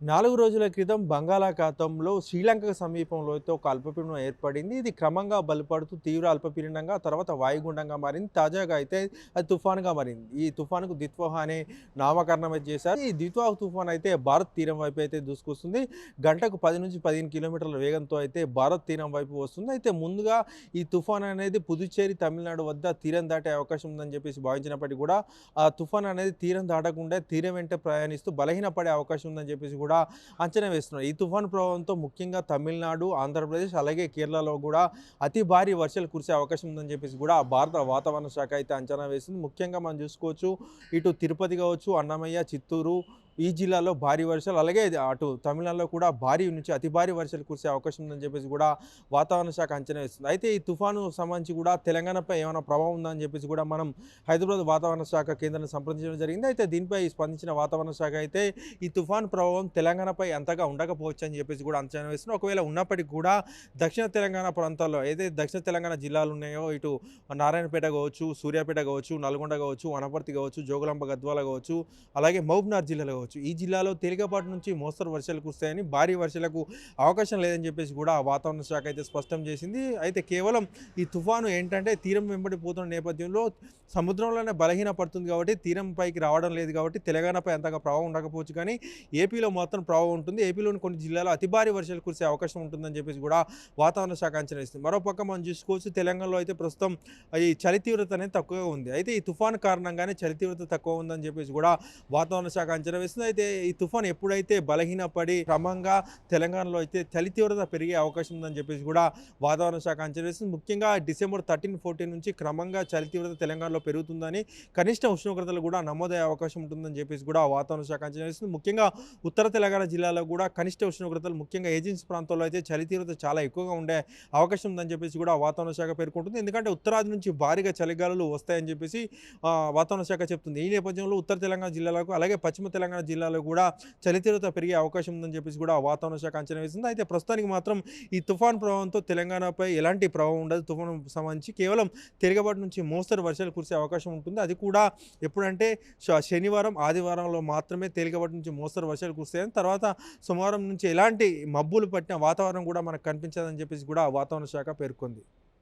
నాలుగు రోజుల క్రితం బంగాళాఖాతంలో శ్రీలంక సమీపంలో అయితే ఒక అల్పపీడనం ఏర్పడింది. ఇది క్రమంగా బలపడుతూ తీవ్ర అల్పపీడనంగా తర్వాత వాయుగుండంగా మారింది. తాజాగా అయితే అది తుఫాన్గా మారింది. ఈ తుఫాన్కు దిత్వాహ అనే నామకరణం చేశారు. ఈ దిత్వాహ తుఫాన్ అయితే భారత్ తీరం వైపు అయితే దూసుకొస్తుంది. గంటకు పది నుంచి పదిహేను కిలోమీటర్ల వేగంతో అయితే భారత్ తీరం వైపు వస్తుంది. అయితే ముందుగా ఈ తుఫాన్ అనేది పుదుచ్చేరి తమిళనాడు వద్ద తీరం దాటే అవకాశం ఉందని చెప్పేసి భావించినప్పటికీ కూడా ఆ తుఫాన్ అనేది తీరం దాటకుండా తీరం వెంట ప్రయాణిస్తూ బలహీనపడే అవకాశం ఉందని చెప్పేసి కూడా అంచనా వేస్తున్నారు. ఈ తుఫాన్ ప్రభావంతో ముఖ్యంగా తమిళనాడు ఆంధ్రప్రదేశ్ అలాగే కేరళలో కూడా అతి భారీ వర్షాలు కురిసే అవకాశం ఉందని చెప్పేసి కూడా భారత వాతావరణ శాఖ అయితే అంచనా వేసింది. ముఖ్యంగా మనం చూసుకోవచ్చు ఇటు తిరుపతి కావచ్చు అన్నమయ్య చిత్తూరు ఈ జిల్లాలో భారీ వర్షాలు అలాగే అటు తమిళనాడులో కూడా భారీ నుంచి అతి భారీ వర్షాలు కురిసే అవకాశం ఉందని చెప్పేసి కూడా వాతావరణ శాఖ అంచనా వేస్తుంది. అయితే ఈ తుఫాను సంబంధించి కూడా తెలంగాణపై ఏమైనా ప్రభావం ఉందని చెప్పేసి కూడా మనం హైదరాబాద్ వాతావరణ శాఖ కేంద్రాన్ని సంప్రదించడం జరిగింది. అయితే దీనిపై స్పందించిన వాతావరణ శాఖ అయితే ఈ తుఫాను ప్రభావం తెలంగాణపై అంతగా ఉండకపోవచ్చు అని చెప్పేసి కూడా అంచనా వేస్తుంది. ఒకవేళ ఉన్నప్పటికీ కూడా దక్షిణ తెలంగాణ ప్రాంతాల్లో ఏదైతే దక్షిణ తెలంగాణ జిల్లాలు ఉన్నాయో ఇటు నారాయణపేట కావచ్చు సూర్యాపేట కావచ్చు నల్గొండ కావచ్చు వనపర్తి కావచ్చు జోగులాంబ గద్వాల కావచ్చు అలాగే మహబూబ్నార్ జిల్లాలో కావచ్చు ఈ జిల్లాలో తేలికపాటి నుంచి మోస్తరు వర్షాలు కురుస్తాయని భారీ వర్షాలకు అవకాశం లేదని చెప్పేసి కూడా వాతావరణ శాఖ అయితే స్పష్టం చేసింది. అయితే కేవలం ఈ తుఫాను ఏంటంటే తీరం వెంబడి పోతున్న నేపథ్యంలో సముద్రంలోనే బలహీన పడుతుంది కాబట్టి తీరం పైకి రావడం లేదు కాబట్టి తెలంగాణపై అంతగా ప్రభావం ఉండకపోవచ్చు. కానీ ఏపీలో మాత్రం ప్రభావం ఉంటుంది. ఏపీలోని కొన్ని జిల్లాలో అతి భారీ వర్షాలు కురిసే అవకాశం ఉంటుందని చెప్పేసి కూడా వాతావరణ శాఖ అంచనా ఇస్తుంది మరోపక్క మనం చూసుకోవచ్చు తెలంగాణలో అయితే ప్రస్తుతం ఈ చలి తీవ్రత అనేది తక్కువగా ఉంది. అయితే ఈ తుఫాను కారణంగానే చలి తీవ్రత తక్కువ ఉందని చెప్పేసి కూడా వాతావరణ శాఖ అంచనా వేస్తుంది అయితే ఈ తుఫాన్ ఎప్పుడైతే బలహీనపడి క్రమంగా తెలంగాణలో అయితే చలి తీవ్రత పెరిగే అవకాశం ఉందని చెప్పేసి కూడా వాతావరణ శాఖ అంచనా వేస్తుంది ముఖ్యంగా డిసెంబర్ థర్టీన్ ఫోర్టీన్ నుంచి క్రమంగా చలి తీవ్రత తెలంగాణలో పెరుగుతుందని కనిష్ట ఉష్ణోగ్రతలు కూడా నమోదయ్యే అవకాశం ఉంటుందని చెప్పేసి కూడా వాతావరణ శాఖ అంచనా వేస్తుంది ముఖ్యంగా ఉత్తర తెలంగాణ జిల్లాలో కూడా కనిష్ట ఉష్ణోగ్రతలు ముఖ్యంగా ఏజెన్సీ ప్రాంతాల్లో అయితే చలి తీవ్రత చాలా ఎక్కువగా ఉండే అవకాశం ఉందని చెప్పేసి కూడా వాతావరణ శాఖ పేర్కొంటుంది. ఎందుకంటే ఉత్తరాది నుంచి భారీగా చలిగాలులు వస్తాయని చెప్పేసి వాతావరణ శాఖ చెప్తుంది. ఈ నేపథ్యంలో ఉత్తర తెలంగాణ జిల్లాలకు అలాగే పశ్చిమ తెలంగాణ జిల్లాలో కూడా చలి తీవ్రత పెరిగే అవకాశం ఉందని చెప్పేసి కూడా వాతావరణ శాఖ అంచనా వేసింది. అయితే ప్రస్తుతానికి మాత్రం ఈ తుఫాన్ ప్రభావంతో తెలంగాణపై ఎలాంటి ప్రభావం ఉండదు. తుఫాను సంబంధించి కేవలం తిరగబాటు నుంచి మోస్తరు వర్షాలు కురిసే అవకాశం ఉంటుంది. అది కూడా ఎప్పుడంటే శనివారం ఆదివారంలో మాత్రమే తేలికపాటి నుంచి మోస్తరు వర్షాలు కురుస్తాయని తర్వాత సోమవారం నుంచి ఎలాంటి మబ్బులు పట్టిన వాతావరణం కూడా మనకు కనిపించదని చెప్పేసి కూడా వాతావరణ శాఖ పేర్కొంది.